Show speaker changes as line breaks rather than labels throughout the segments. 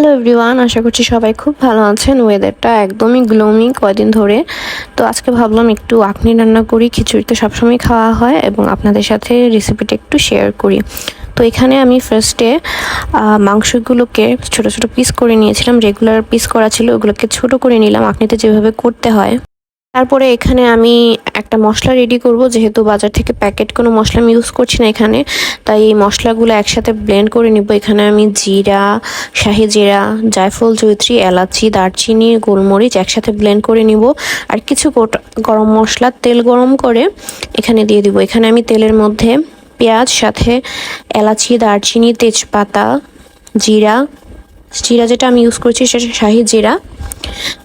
Hello everyone, আশা করছি সবাই খুব ভালো আছেন। ওয়েদারটা একদমই গ্লোমি কয়দিন ধরে। তো আজকে ভাবলাম একটু আখনি রান্না করি, খিচুড়ি তো সবসময় খাওয়া হয় এবং আপনাদের সাথে রেসিপিটা একটু শেয়ার করি। তো এখানে আমি ফার্স্টে মাংসগুলোকে ছোট ছোট পিস করে নিয়েছিলাম। রেগুলার পিস করা ছিল, ওগুলোকে ছোট করে নিলাম। আখনিতে যেভাবে করতে হয়। তারপরে এখানে আমি একটা মশলা রেডি করব, যেহেতু বাজার থেকে প্যাকেট কোনো মশলা আমি ইউজ করছি না এখানে, তাই এই মশলাগুলো একসাথে ব্লেন্ড করে নিব। এখানে আমি জিরা, শাহি জিরা, জায়ফল জৈত্রী এলাচি, দারচিনি, গোলমরিচ একসাথে ব্লেন্ড করে নিব। আর কিছু গরম মশলা, তেল গরম করে এখানে দিয়ে দিব। এখানে আমি তেলের মধ্যে পেঁয়াজ, সাথে এলাচি, দারচিনি, তেজপাতা, জিরা জিরা যেটা আমি ইউজ করছি সেটা শাহি জিরা।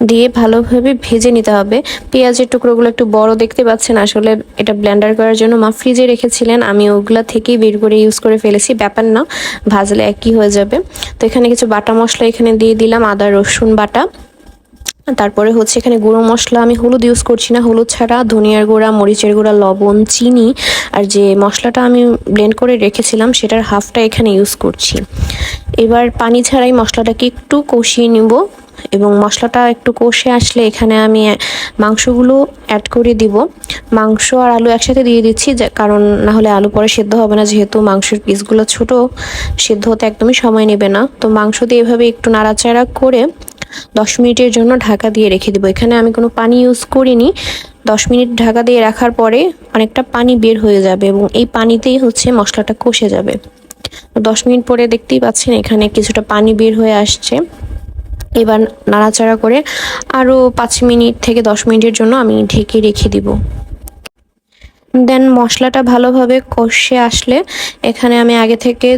দিয়ে ভালোভাবে ভেজে নিতে হবে। পেঁয়াজের টুকরোগুলো একটু বড় দেখতে পাচ্ছেন, আসলে এটা ব্ল্যান্ডার করার জন্য। মা ফ্রিজে রেখেছিলেন, আমি ওগুলা থেকেই বের করে ইউজ করে ফেলেছি, ব্যাপার না, ভাজলে একই হয়ে যাবে। তো এখানে কিছু বাটা মশলা এখানে দিয়ে দিলাম, আদা রসুন বাটা। তারপরে হচ্ছে এখানে গুঁড়ো মশলা আমি হলুদ ইউজ করছি না। হলুদ ছাড়া ধনিয়ার গুঁড়া, মরিচের গুঁড়া, লবণ, চিনি আর যে মশলাটা আমি ব্লেন্ড করে রেখেছিলাম সেটার হাফটা এখানে ইউজ করছি। এবার পানি ছাড়াই মশলাটাকে একটু কষিয়ে নিব এবং মশলাটা একটু কষে আসলে এখানে আমি মাংসগুলো অ্যাড করে দিব। মাংস আর আলু একসাথে দিয়ে দিচ্ছি কারণ না হলে আলু পরে সেদ্ধ হবে না, যেহেতু মাংসের পিসগুলো ছোট, সেদ্ধ হতে একদমই সময় নেবে না। তো মাংস দিয়ে এভাবে একটু নাড়াচাড়া করে দশ মিনিটের জন্য ঢাকা দিয়ে রেখে দেবো। এখানে আমি কোনো পানি ইউজ করিনি। দশ মিনিট ঢাকা দিয়ে রাখার পরে অনেকটা পানি বের হয়ে যাবে এবং এই পানিতেই হচ্ছে মশলাটা কষে যাবে। দশ মিনিট পরে দেখতেই পাচ্ছেন এখানে কিছুটা পানি বের হয়ে আসছে। এবার নাড়াচাড়া করে আরও পাঁচ মিনিট থেকে দশ মিনিটের জন্য আমি ঢেকে রেখে দিব। দেন মশলাটা ভালোভাবে কষে আসলে এখানে আমি আগে থেকে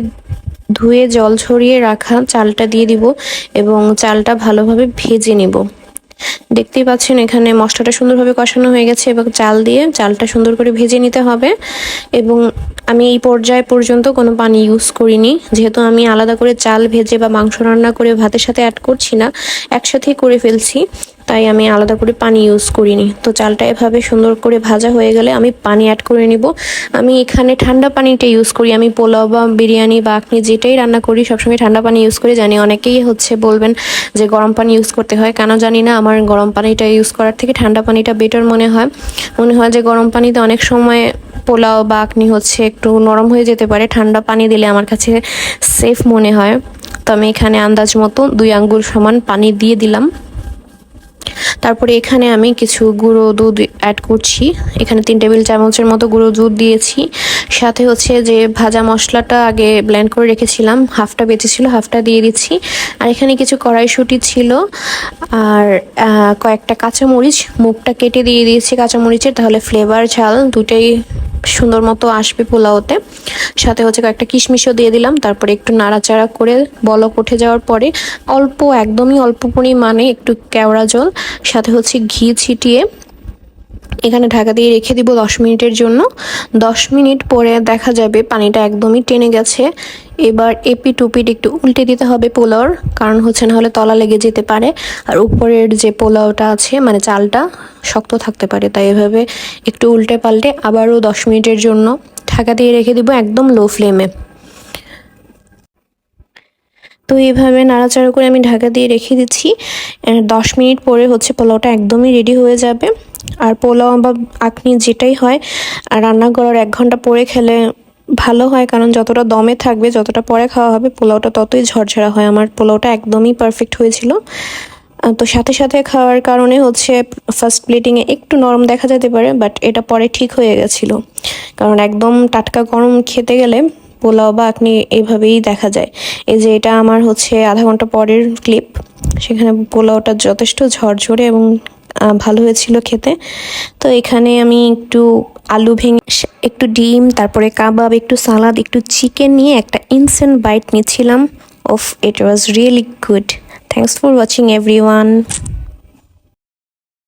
ধুয়ে জল ছড়িয়ে রাখা চালটা দিয়ে দিব এবং চালটা ভালোভাবে ভেজে নিব। দেখতেই পাচ্ছেন এখানে মশলাটা সুন্দরভাবে কষানো হয়ে গেছে এবং চাল দিয়ে চালটা সুন্দর করে ভেজে নিতে হবে এবং আমি এই পর্যায় পর্যন্ত কোনো পানি ইউজ করিনি। যেহেতু আমি আলাদা করে চাল ভেজে বা মাংস রান্না করে ভাতের সাথে অ্যাড করছি না, একসাথেই করে ফেলছি। তাই আমি আলাদা করে পানি ইউজ করিনি। তো চালটা এভাবে সুন্দর করে ভাজা হয়ে গেলে আমি পানি অ্যাড করে নিব। আমি এখানে ঠান্ডা পানিটা ইউজ করি। আমি পোলাও বা বিরিয়ানি বা আপনি যেটাই রান্না করি, সবসময় ঠান্ডা পানি ইউজ করি। জানি অনেকেই হচ্ছে বলবেন যে গরম পানি ইউজ করতে হয়। কেন জানি না, আমার গরম পানিটা ইউজ করার থেকে ঠান্ডা পানিটা বেটার মনে হয়। মনে হয় যে গরম পানিতে অনেক সময় পোলাও বা আপনি হচ্ছে একটু নরম হয়ে যেতে পারে। ঠান্ডা পানি দিলে আমার কাছে সেফ মনে হয়। তো আমি এখানে আন্দাজ মতো দুই আঙ্গুল সমান পানি দিয়ে দিলাম। তারপরে এখানে আমি কিছু গুঁড়ো দুধ অ্যাড করছি। এখানে তিন টেবিল চামচের মতো গুঁড়ো দুধ দিয়েছি। সাথে হচ্ছে যে ভাজা মশলাটা আগে ব্লেন্ড করে রেখেছিলাম। হাফটা বেঁচেছিল হাফটা দিয়ে দিচ্ছি। আর এখানে কিছু কড়াইশুটি ছিল। আর কয়েকটা কাঁচামরিচ। মুখটা কেটে দিয়ে দিয়েছি কাঁচামরিচের। তাহলে ফ্লেভার ঝাল দুটাই সুন্দর মতো আসবে পোলাওতে। সাথে হচ্ছে কয়েকটা কিশমিশও দিয়ে দিলাম, তারপরে একটু নাড়াচাড়া করে বলক উঠে যাওয়ার পরে অল্প, একদমই অল্প পরিমাণে একটু কেওড়া জল, সাথে হচ্ছে ঘি ছিটিয়ে এখানে ঢাকা দিয়ে রেখে দিব দশ মিনিটের জন্য। দশ মিনিট পরে দেখা যাবে পানিটা একদমই টেনে গেছে। এবার এপি টুপিট একটু উল্টে দিতে হবে পোলাওর, কারণ হচ্ছে না হলে তলা লেগে যেতে পারে। আর উপরের যে পোলাওটা আছে মানে চালটা, শক্ত থাকতে পারে, তাই এভাবে একটু উল্টে পাল্টে আবারও দশ মিনিটের জন্য ঢাকা দিয়ে রেখে দিব একদম লো ফ্লেমে তো এইভাবে নাড়াচাড়া করে আমি ঢাকা দিয়ে রেখে দিচ্ছি। দশ মিনিট পরে হচ্ছে পোলাওটা একদমই রেডি হয়ে যাবে। আর পোলাও বা আপনি যেটাই হয়, আর রান্না করার এক ঘণ্টা পরে খেলে ভালো হয়, কারণ যতটা দমে থাকবে, যতটা পরে খাওয়া হবে, পোলাওটা ততই ঝরঝরা হয়। আমার পোলাওটা একদমই পারফেক্ট হয়েছিল। তো সাথে সাথে খাওয়ার কারণে হচ্ছে ফার্স্ট প্লেটিংয়ে একটু নরম দেখা যেতে পারে বাট এটা পরে ঠিক হয়ে গেছিল। কারণ একদম টাটকা গরম খেতে গেলে পোলাও বা আপনি এইভাবেই দেখা যায়। এই যে এটা আমার হচ্ছে আধা ঘণ্টা পরের ক্লিপ সেখানে পোলাওটা যথেষ্ট ঝরঝরে এবং ভালো হয়েছিল খেতে। তো এখানে আমি একটু আলু ভেঙে একটু ডিম, তারপরে কাবাব, একটু সালাদ, একটু চিকেন নিয়ে একটা ইনসেন্ট বাইট নিচ্ছিলাম। Of it was really good Thanks for watching everyone.